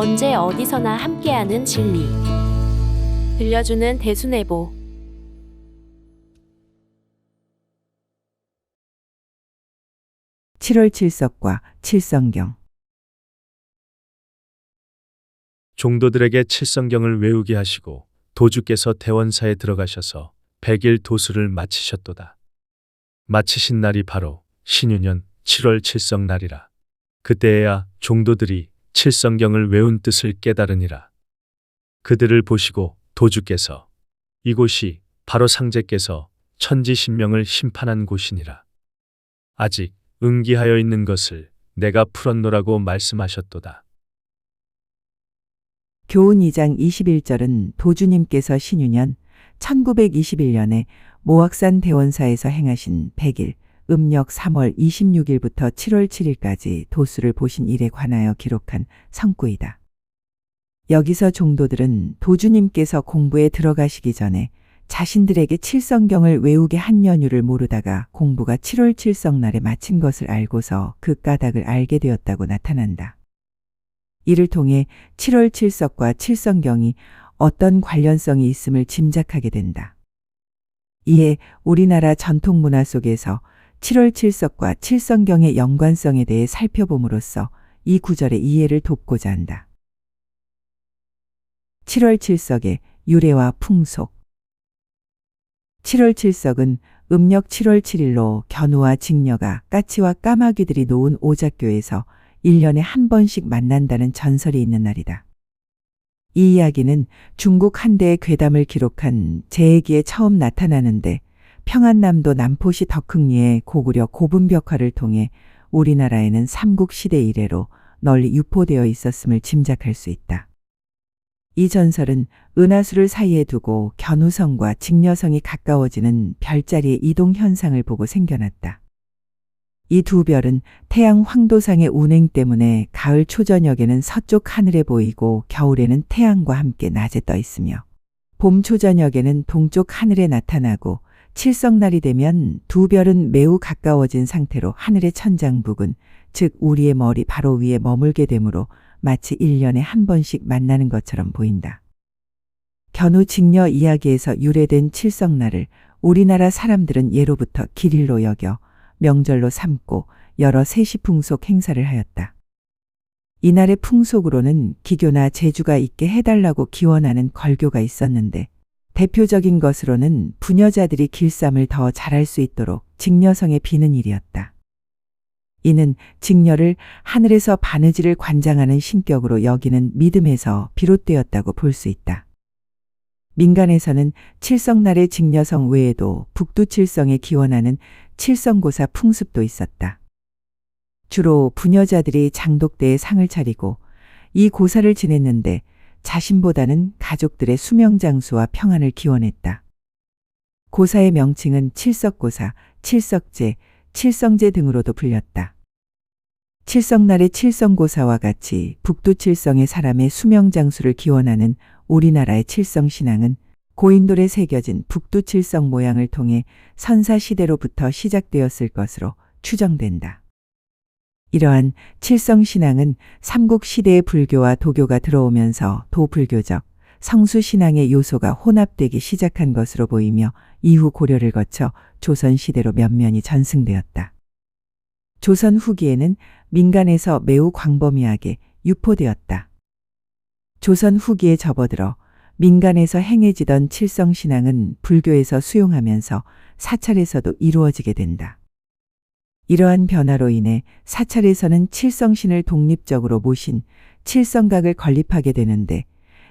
언제 어디서나 함께하는 진리. 들려주는 대순애보. 칠월 칠석과 칠성경 종도들에게 칠성경을 외우게 하시고 도주께서 대원사에 들어가셔서 백일 도수를 마치셨도다. 마치신 날이 바로 신유년 7월 칠성 날이라. 그때에야 종도들이 칠성경을 외운 뜻을 깨달으니라. 그들을 보시고 도주께서 이곳이 바로 상제께서 천지신명을 심판한 곳이니라. 아직 응기하여 있는 것을 내가 풀었노라고 말씀하셨도다. 교훈 2장 21절은 도주님께서 신유년 1921년에 모악산 대원사에서 행하신 100일 음력 3월 26일부터 7월 7일까지 도수를 보신 일에 관하여 기록한 성구이다. 여기서 종도들은 도주님께서 공부에 들어가시기 전에 자신들에게 칠성경을 외우게 한 연유를 모르다가 공부가 7월 칠성날에 마친 것을 알고서 그 까닭을 알게 되었다고 나타난다. 이를 통해 7월 칠석과 칠성경이 어떤 관련성이 있음을 짐작하게 된다. 이에 우리나라 전통 문화 속에서 7월 칠석과 칠성경의 연관성에 대해 살펴봄으로써 이 구절의 이해를 돕고자 한다. 7월 칠석의 유래와 풍속 7월 칠석은 음력 7월 7일로 견우와 직녀가 까치와 까마귀들이 놓은 오작교에서 1년에 한 번씩 만난다는 전설이 있는 날이다. 이 이야기는 중국 한대의 괴담을 기록한 제액기에 처음 나타나는데 평안남도 남포시 덕흥리의 고구려 고분벽화를 통해 우리나라에는 삼국 시대 이래로 널리 유포되어 있었음을 짐작할 수 있다. 이 전설은 은하수를 사이에 두고 견우성과 직녀성이 가까워지는 별자리의 이동 현상을 보고 생겨났다. 이 두 별은 태양 황도상의 운행 때문에 가을 초저녁에는 서쪽 하늘에 보이고 겨울에는 태양과 함께 낮에 떠 있으며 봄 초저녁에는 동쪽 하늘에 나타나고 칠성날이 되면 두 별은 매우 가까워진 상태로 하늘의 천장 부근, 즉 우리의 머리 바로 위에 머물게 되므로 마치 1년에 한 번씩 만나는 것처럼 보인다. 견우 직녀 이야기에서 유래된 칠성날을 우리나라 사람들은 예로부터 길일로 여겨 명절로 삼고 여러 세시풍속 행사를 하였다. 이날의 풍속으로는 기교나 재주가 있게 해달라고 기원하는 걸교가 있었는데 대표적인 것으로는 부녀자들이 길쌈을 더 잘할 수 있도록 직녀성에 비는 일이었다. 이는 직녀를 하늘에서 바느질을 관장하는 신격으로 여기는 믿음에서 비롯되었다고 볼 수 있다. 민간에서는 칠성날의 직녀성 외에도 북두칠성에 기원하는 칠성고사 풍습도 있었다. 주로 부녀자들이 장독대에 상을 차리고 이 고사를 지냈는데 자신보다는 가족들의 수명장수와 평안을 기원했다. 고사의 명칭은 칠석고사, 칠석제, 칠성제 등으로도 불렸다. 칠성날의 칠성고사와 같이 북두 칠성의 사람의 수명장수를 기원하는 우리나라의 칠성신앙은 고인돌에 새겨진 북두 칠성 모양을 통해 선사시대로부터 시작되었을 것으로 추정된다. 이러한 칠성신앙은 삼국시대의 불교와 도교가 들어오면서 도불교적 성수신앙의 요소가 혼합되기 시작한 것으로 보이며 이후 고려를 거쳐 조선시대로 면면이 전승되었다. 조선 후기에는 민간에서 매우 광범위하게 유포되었다. 조선 후기에 접어들어 민간에서 행해지던 칠성신앙은 불교에서 수용하면서 사찰에서도 이루어지게 된다. 이러한 변화로 인해 사찰에서는 칠성신을 독립적으로 모신 칠성각을 건립하게 되는데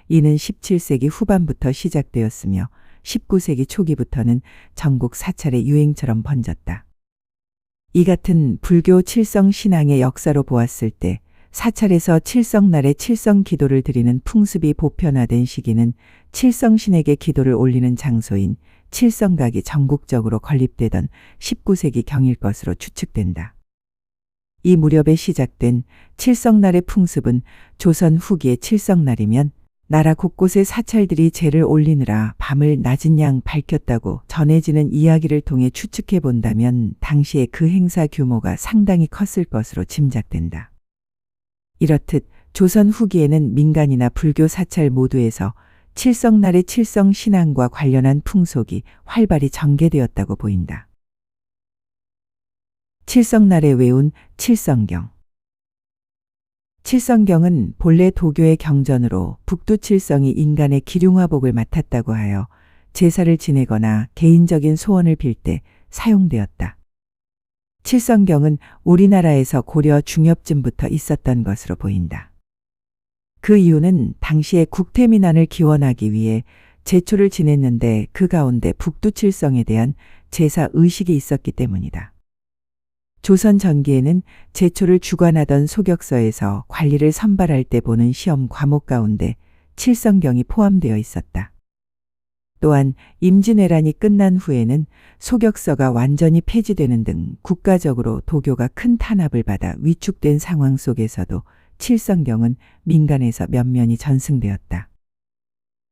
이는 17세기 후반부터 시작되었으며 19세기 초기부터는 전국 사찰의 유행처럼 번졌다. 이 같은 불교 칠성 신앙의 역사로 보았을 때 사찰에서 칠성날에 칠성 기도를 드리는 풍습이 보편화된 시기는 칠성신에게 기도를 올리는 장소인 칠성각이 전국적으로 건립되던 19세기 경일 것으로 추측된다. 이 무렵에 시작된 칠성날의 풍습은 조선 후기의 칠성날이면 나라 곳곳의 사찰들이 제를 올리느라 밤을 낮은 양 밝혔다고 전해지는 이야기를 통해 추측해 본다면 당시의 그 행사 규모가 상당히 컸을 것으로 짐작된다. 이렇듯 조선 후기에는 민간이나 불교 사찰 모두에서 칠성날의 칠성 신앙과 관련한 풍속이 활발히 전개되었다고 보인다. 칠성날에 외운 칠성경 칠성경은 본래 도교의 경전으로 북두 칠성이 인간의 기륭화복을 맡았다고 하여 제사를 지내거나 개인적인 소원을 빌 때 사용되었다. 칠성경은 우리나라에서 고려 중엽쯤부터 있었던 것으로 보인다. 그 이유는 당시에 국태민안을 기원하기 위해 제초를 지냈는데 그 가운데 북두칠성에 대한 제사 의식이 있었기 때문이다. 조선 전기에는 제초를 주관하던 소격서에서 관리를 선발할 때 보는 시험 과목 가운데 칠성경이 포함되어 있었다. 또한 임진왜란이 끝난 후에는 소격서가 완전히 폐지되는 등 국가적으로 도교가 큰 탄압을 받아 위축된 상황 속에서도 칠성경은 민간에서 면면이 전승되었다.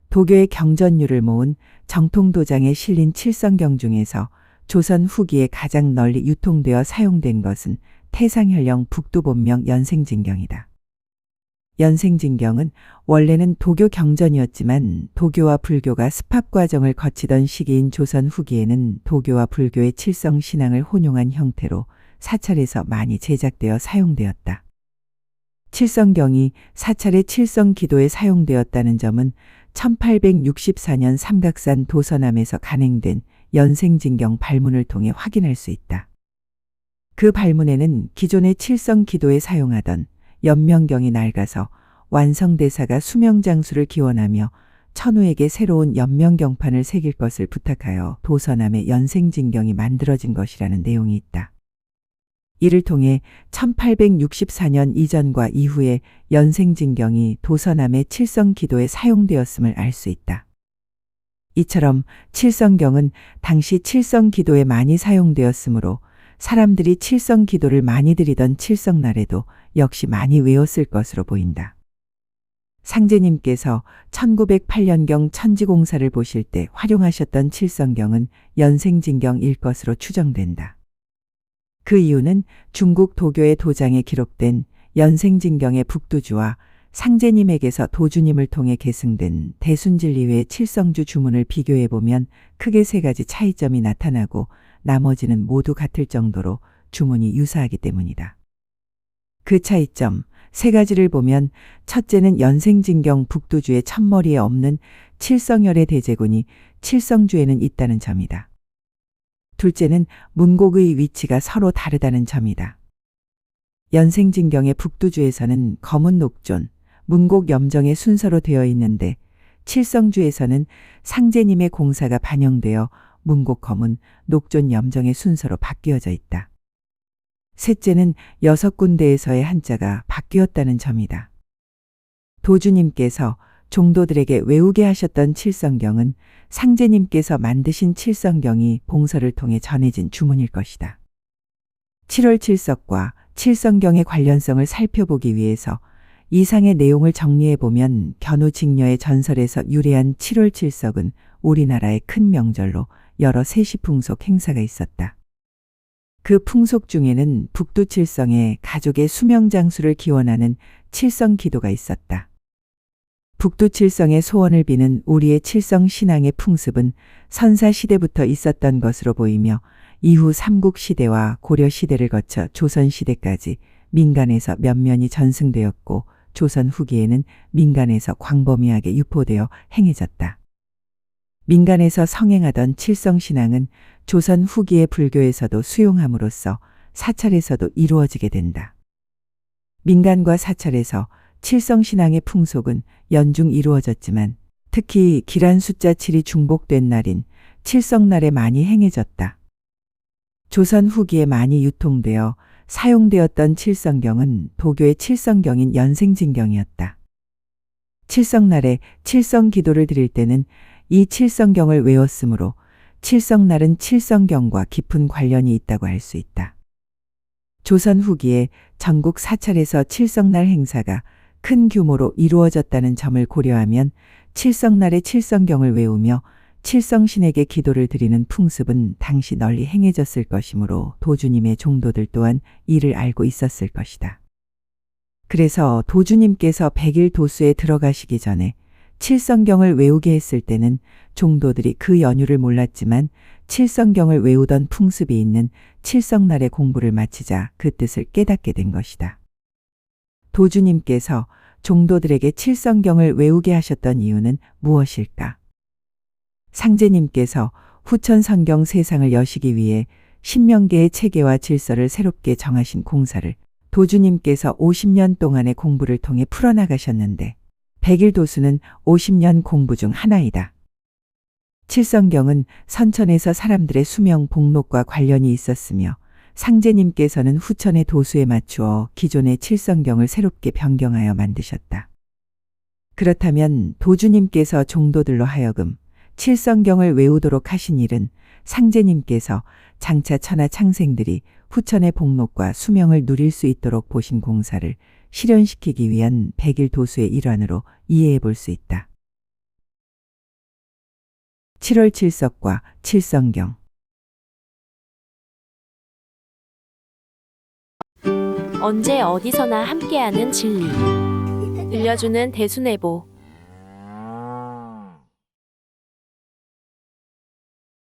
도교의 경전율을 모은 정통도장에 실린 칠성경 중에서 조선 후기에 가장 널리 유통되어 사용된 것은 태상현령 북두본명 연생진경이다. 연생진경은 원래는 도교 경전이었지만 도교와 불교가 습합 과정을 거치던 시기인 조선 후기에는 도교와 불교의 칠성 신앙을 혼용한 형태로 사찰에서 많이 제작되어 사용되었다. 칠성경이 사찰의 칠성 기도에 사용되었다는 점은 1864년 삼각산 도서남에서 간행된 연생진경 발문을 통해 확인할 수 있다. 그 발문에는 기존의 칠성 기도에 사용하던 연명경이 낡아서 완성대사가 수명장수를 기원하며 천우에게 새로운 연명경판을 새길 것을 부탁하여 도서남의 연생진경이 만들어진 것이라는 내용이 있다. 이를 통해 1864년 이전과 이후에 연생진경이 도서남의 칠성기도에 사용되었음을 알 수 있다. 이처럼 칠성경은 당시 칠성기도에 많이 사용되었으므로 사람들이 칠성기도를 많이 드리던 칠성날에도 역시 많이 외웠을 것으로 보인다. 상제님께서 1908년경 천지공사를 보실 때 활용하셨던 칠성경은 연생진경일 것으로 추정된다. 그 이유는 중국 도교의 도장에 기록된 연생진경의 북두주와 상제님에게서 도주님을 통해 계승된 대순진리회 칠성주 주문을 비교해 보면 크게 세 가지 차이점이 나타나고 나머지는 모두 같을 정도로 주문이 유사하기 때문이다. 그 차이점 세 가지를 보면 첫째는 연생진경 북두주의 첫머리에 없는 칠성열의 대제군이 칠성주에는 있다는 점이다. 둘째는 문곡의 위치가 서로 다르다는 점이다. 연생진경의 북두주에서는 검은 녹존, 문곡 염정의 순서로 되어 있는데 칠성주에서는 상제님의 공사가 반영되어 문곡 검은 녹존 염정의 순서로 바뀌어져 있다. 셋째는 여섯 군데에서의 한자가 바뀌었다는 점이다. 도주님께서 종도들에게 외우게 하셨던 칠성경은 상제님께서 만드신 칠성경이 봉서를 통해 전해진 주문일 것이다. 7월 칠석과 칠성경의 관련성을 살펴보기 위해서 이상의 내용을 정리해 보면 견우직녀의 전설에서 유래한 7월 칠석은 우리나라의 큰 명절로 여러 세시풍속 행사가 있었다. 그 풍속 중에는 북두 칠성에 가족의 수명 장수를 기원하는 칠성 기도가 있었다. 북두 칠성의 소원을 비는 우리의 칠성 신앙의 풍습은 선사 시대부터 있었던 것으로 보이며 이후 삼국 시대와 고려 시대를 거쳐 조선 시대까지 민간에서 면면이 전승되었고 조선 후기에는 민간에서 광범위하게 유포되어 행해졌다. 민간에서 성행하던 칠성 신앙은 조선 후기의 불교에서도 수용함으로써 사찰에서도 이루어지게 된다. 민간과 사찰에서 칠성신앙의 풍속은 연중 이루어졌지만 특히 기란 숫자 7이 중복된 날인 칠성날에 많이 행해졌다. 조선 후기에 많이 유통되어 사용되었던 칠성경은 도교의 칠성경인 연생진경이었다. 칠성날에 칠성 기도를 드릴 때는 이 칠성경을 외웠으므로 칠성날은 칠성경과 깊은 관련이 있다고 할 수 있다. 조선 후기에 전국 사찰에서 칠성날 행사가 큰 규모로 이루어졌다는 점을 고려하면 칠성날의 칠성경을 외우며 칠성신에게 기도를 드리는 풍습은 당시 널리 행해졌을 것이므로 도주님의 종도들 또한 이를 알고 있었을 것이다. 그래서 도주님께서 백일 도수에 들어가시기 전에 칠성경을 외우게 했을 때는 종도들이 그 연유를 몰랐지만 칠성경을 외우던 풍습이 있는 칠성날의 공부를 마치자 그 뜻을 깨닫게 된 것이다. 도주님께서 종도들에게 칠성경을 외우게 하셨던 이유는 무엇일까? 상제님께서 후천 성경 세상을 여시기 위해 신명계의 체계와 질서를 새롭게 정하신 공사를 도주님께서 50년 동안의 공부를 통해 풀어나가셨는데 백일 도수는 50년 공부 중 하나이다. 칠성경은 선천에서 사람들의 수명 복록과 관련이 있었으며 상제님께서는 후천의 도수에 맞추어 기존의 칠성경을 새롭게 변경하여 만드셨다. 그렇다면 도주님께서 종도들로 하여금 칠성경을 외우도록 하신 일은 상제님께서 장차 천하 창생들이 후천의 복록과 수명을 누릴 수 있도록 보신 공사를 실현시키기 위한 백일 도수의 일환으로 이해해 볼 수 있다. 7월 칠석과 칠성경 언제 어디서나 함께하는 진리. 들려주는 대수내보